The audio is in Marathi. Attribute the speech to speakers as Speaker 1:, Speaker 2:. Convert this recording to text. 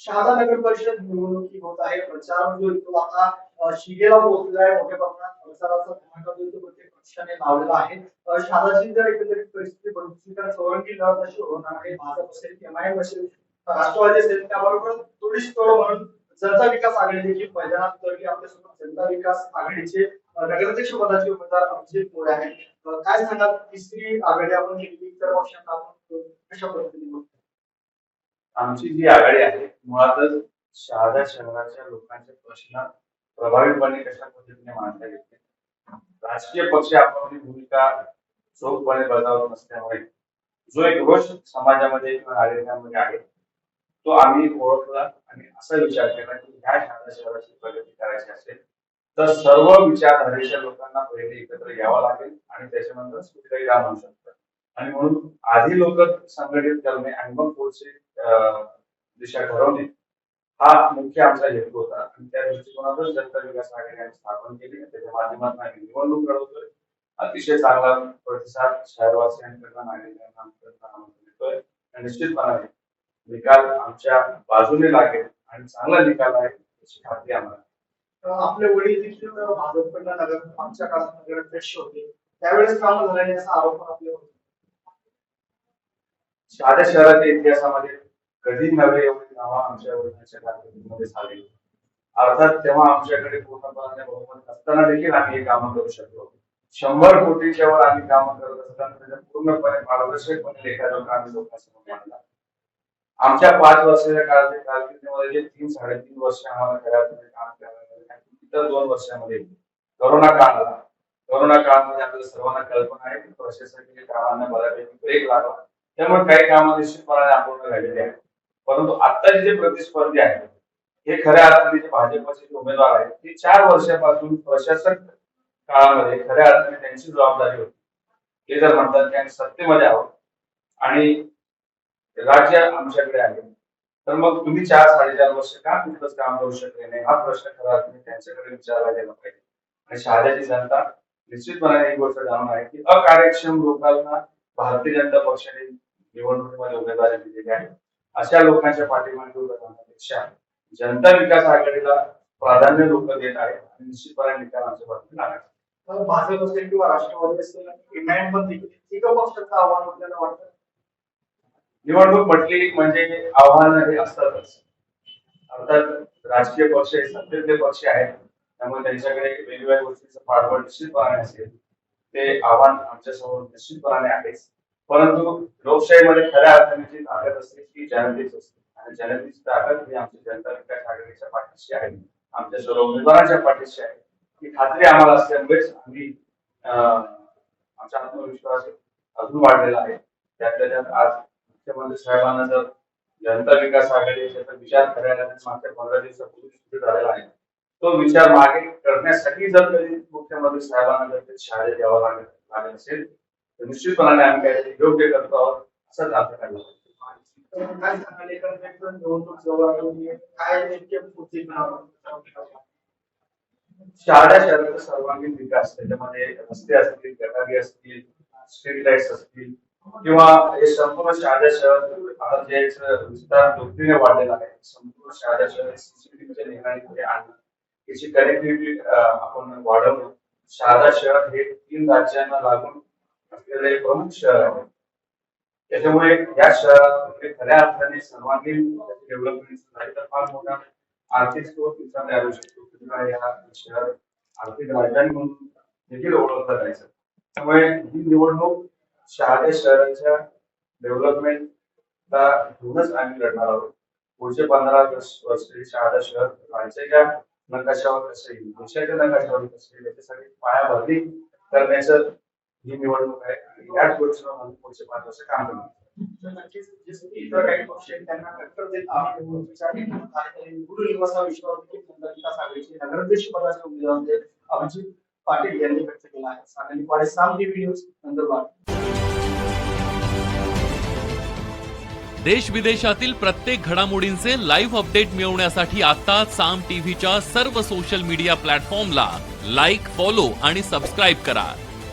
Speaker 1: शहादा नगर परिषद निवडणुकी होत आहे. प्रचार जो तो आता शिगेला पोहोचलेला आहे. मोठ्या प्रमाणात प्रचाराचा धमाका जो तो प्रत्येक पक्षाने लावलेला आहे. शहादाची जर एकंदरीत परिस्थिती बघितली तर चौरंगी लढत अशी होणार आहे? भाजप असेल एमआयएम असेल राष्ट्रवादी असेल त्याबरोबर थोडीशी तोड म्हणून जनता विकास आघाडी देखील मैदानात उतरली. आपल्यासोबत जनता विकास आघाडीचे नगराध्यक्ष पदाचे उमेदवार अभिजित मोरे आहेत. काय सांगाल? तिसरी आघाडी आपण केली इतर पक्षांना आपण कशा पद्धतीने बघतो?
Speaker 2: आमची जी आघाडी आहे मुळातच शहादा शहराच्या लोकांचे प्रश्न प्रभावीपणे कशा पद्धतीने मांडता येते राजकीय पक्ष आपली भूमिका चोखपणे बजावत नसल्यामुळे जो एक रोष समाजामध्ये किंवा नागरिकांमध्ये आहे तो आम्ही ओळखला आणि असा विचार केला की ह्या शहादा शहराची प्रगती करायची असेल तर सर्व विचारधारेच्या लोकांना पहिले एकत्र यावं लागेल आणि त्याच्यानंतर कुठेतरी काम होऊ शकतं. आणि म्हणून आधी लोक संघटित करणे आणि मग पुढचे अं, दिशा ठरवणे हा मुख्य आमचा हेतू होता. आणि त्या दृष्टिकोनातून जनता विकास आघाडी स्थापन केली. त्याच्या माध्यमातून आम्ही निवडणूक लढवतोय. अतिशय चांगला प्रतिसाद शहरवासियांकडनं नागरिकांना मिळतोय आणि निश्चितपणाने निकाल आमच्या बाजूने लागेल आणि चांगला निकाल आहे याची खात्री आम्हाला.
Speaker 1: आपले वडील देखील भाजपकडनं नगर आमच्या काळात नगराध्यक्ष होते. त्यावेळेस काम झाल्याने असा आरोप आपल्यावर होता.
Speaker 2: शहादा शहराच्या इतिहासामध्ये कधी नव्हे एवढी नावा आमच्या वडिलांच्या कारकिर्दीमध्ये झाली? अर्थात तेव्हा आमच्याकडे पूर्णपणे बहुमत नसताना देखील आम्ही हे कामं करू शकलो. शंभर कोटीच्या वर आम्ही कामं करत असताना त्याचा पूर्णपणे पारदर्शकपणे लेखाजोखा आम्ही लोकांसमोर मांडला. आमच्या पाच वर्षाच्या काळातील कारकिर्दीमध्ये जे तीन साडेतीन वर्ष आम्हाला घरामध्ये काम करायला इतर दोन वर्षामध्ये करोना काळ आला. करोना काळामध्ये आपल्या सर्वांना कल्पना आहे की प्रशासकीय कामांना बऱ्यापैकी ब्रेक लागला. त्यामुळे काही कामं निश्चितपणाने अपूर्ण राहिलेली आहेत. परंतु आत्ताचे जे प्रतिस्पर्धी आहेत हे खऱ्या अर्थाने जे भाजपचे जे उमेदवार आहेत ते चार वर्षापासून प्रशासक काळामध्ये खऱ्या अर्थाने त्यांची जबाबदारी होती. ते जर म्हणतात की आम्ही सत्तेमध्ये आहोत आणि राज्य आमच्याकडे आहे तर मग तुम्ही चार साडेचार वर्ष का कुठलंच काम करू शकले नाही? हा प्रश्न खरा अर्थाने त्यांच्याकडे विचारला गेला पाहिजे. आणि शहाद्याची जनता निश्चितपणे एक गोष्ट जाणून आहे की अकार्यक्षम लोकांना भारतीय जनता पक्षाने निवडणुकीमध्ये उमेदवारी दिलेली आहे. अशा लोकांच्या पाठीमागे उभं राहण्यापेक्षा जनता विकास आघाडीला प्राधान्य लोक देत आहेत आणि निश्चितपणे निकाल आमच्या बाजूने
Speaker 1: भाजप असेल किंवा राष्ट्रवादी असेल एका पक्षाचं आव्हान आपल्याला वाटतं?
Speaker 2: निवडणूक म्हटली म्हणजे आव्हानं हे असतातच. अर्थात राजकीय पक्ष हे सत्तेतले पक्ष आहेत त्यामुळे त्यांच्याकडे वेगवेगळ्या गोष्टीचं पाठबळ निश्चितपणाने असेल. ते आव्हान आमच्यासमोर निश्चितपणाने आहेच. परंतु लोकशाहीमध्ये खऱ्या अर्थाने जी ताकद असते ती असते आणि जनतेची ताकद ही आमच्या जनता विकास आघाडीच्या पाठीशी आहे आमच्या सर्व उमेदवारांच्या पाठीशी आहे ही खात्री आम्हाला असल्यामुळेच आम्ही आमचा आत्मविश्वास अजून वाढलेला आहे. त्यातल्या त्यात आज मुख्यमंत्री साहेबांना जर जनता विकास आघाडीचा याचा विचार करायला मागच्या पंधरा दिवसापूर्वी सुरू झालेला आहे. तो विचार मागे करण्यासाठी जर कधी मुख्यमंत्री साहेबांना जर कधी शाळेत यावं लागेल लागेल असेल तर निश्चितपणाने आम्ही काहीतरी योग्य करतो आहोत असंच अर्थ काढलं
Speaker 1: पाहिजे. काय सांगाल निवडणूक जवळ आली काय नेमके पुढचे
Speaker 2: शहराचा सर्वांगीण विकास त्याच्यामध्ये रस्ते असतील गटारी असतील स्ट्रीट लाईट्स असतील किंवा हे संपूर्ण शहादा शहर आता जे विस्तार दुपटीने वाढलेला आहे. संपूर्ण शहादा शहर सीसीटीव्हीच्या निगराणीमध्ये आणलं. त्याची कनेक्टिव्हिटी आपण वाढवणं शहादा शहर हे तीन राज्यांना लागून असलेलं एक प्रमुख शहर आहे. त्याच्यामुळे या शहरात म्हणजे खऱ्या अर्थाने सर्वांगीण डेव्हलपमेंट झाली तर फार मोठा आर्थिक स्रोत तिचा तयार होऊ शकतो या शहर आर्थिक राजधानी म्हणून देखील ओळखलं जायचं. त्यामुळे ही निवडणूक शहादा शहराच्या डेव्हलपमेंटला घेऊनच आम्ही लढणार आहोत. पुढचे पंधरा वर्ष शहादा शहर राज्याच्या नकाशावर कसं येईल? देशाच्या नकाशावर कसं येईल? याच्यासाठी पायाभरणी करण्याचं ही निवडणूक आहे आणि याच गोष्टीवर पुढचे पाच वर्ष काम करणार
Speaker 1: नगराध्यक्ष पदाचे उमेदवार अभिजित पाटील यांनी व्यक्त केला आहे. सांगली पाडे साम टीव्ही न्यूज नंदुरबार.
Speaker 3: देश विदेशातील प्रत्येक घडामोडींचे लाईव्ह अपडेट मिळवण्यासाठी आता साम टीव्हीच्या सर्व सोशल मीडिया प्लॅटफॉर्मला लाईक फॉलो आणि सबस्क्राईब करा.